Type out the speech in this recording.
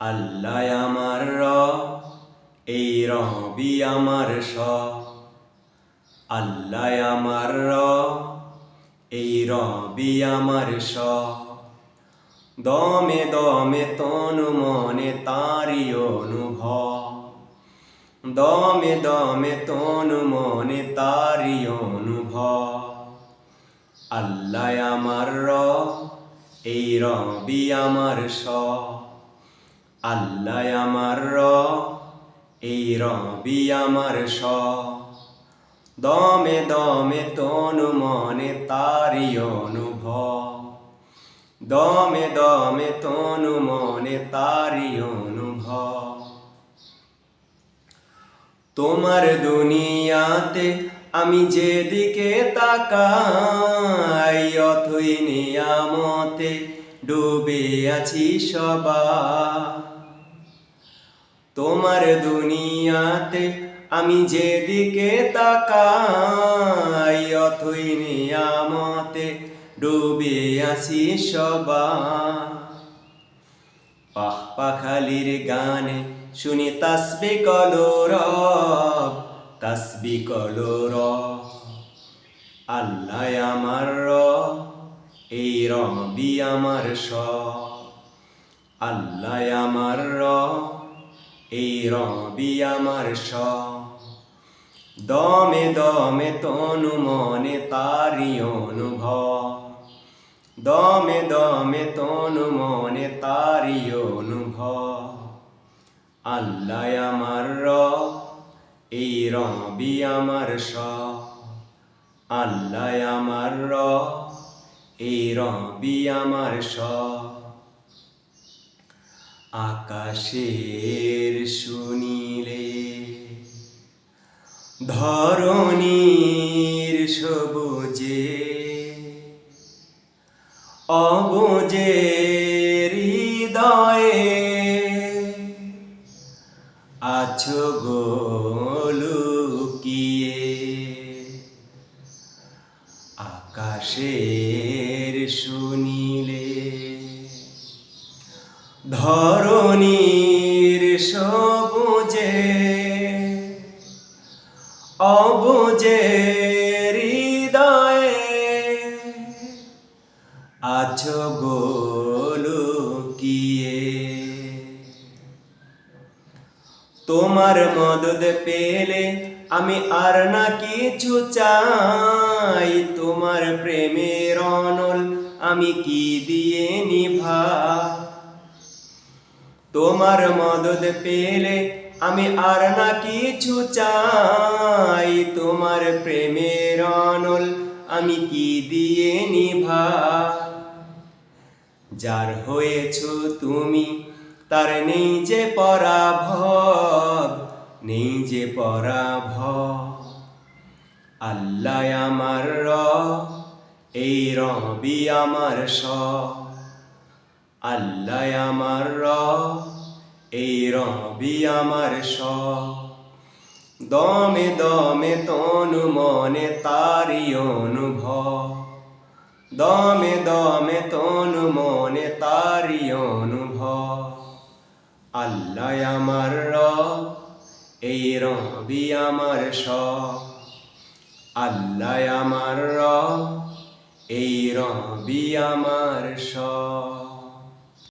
আল্লাহ আমার র এই রবি আমার স আল্লাহ আমার র এই রবি আমার স দমে দমে তনু মনে তারি অনুভব। দমে দমে তনু মনে তারি অনুভব। আল্লাহ আমার র এই রবি আমার স আল্লাহ আমার র এই রবি আমার স দমে দমে তনু মনে তারি অনুভব। দমে দমে তনু মনে তারি অনুভব। তোমার দুনিয়াতে আমি যেদিকে তাকাই, অথই নিয়ামতে ডুবে আছি সবা তোমার দুনিয়াতে আমি যেদিকে তাকাই, অথই নিয়ামতে ডুবে আছি সবা পাহ পাখালির গানে শুনি তাসবি কলো রব, তাসবি কলো রব। আল্লাহ আমার র এই রবি আমার স আল্লাহ আমার র এই রবি আমার স দমে দমে তনু মনে তারি অনুভব। দমে দমে তনু মনে তারি অনুভব। আল্লাহ আমার র এই রবি আমার স আল্লাহ আমার র এই রবি আমার স আকাশের ধরণীর সবুজে অবুজে হৃদয়ে আছো গোলুকিয়ে আকাশের শুনিলে ধরণীর সবুজে অবুজে হৃদয়ে আছো গোলুকিয়ে। তোমার মদদ পেলে আমি আর না কিছু চাই। তোমার প্রেমের অনল আমি কি দিয়ে নিভা? তোমার মদদ পেলে আমি আর না কিছু চাই তোমার প্রেমের অনল, আমি কি দিয়ে নিভা? যার হয়েছ তুমি, তার নেই যে পরাভব, নেই যে পরাভব। আল্লাহ আমার র এই রবি আমার স আল্লাহ আমার র এই রবি আমার স দমে দমে তনু মনে তারি অনুভব। দমে দমে তনু মনে তারি অনুভব। আল্লাহ আমার র এই রবি আমার স আল্লাহ আমার র এই রবি আমার স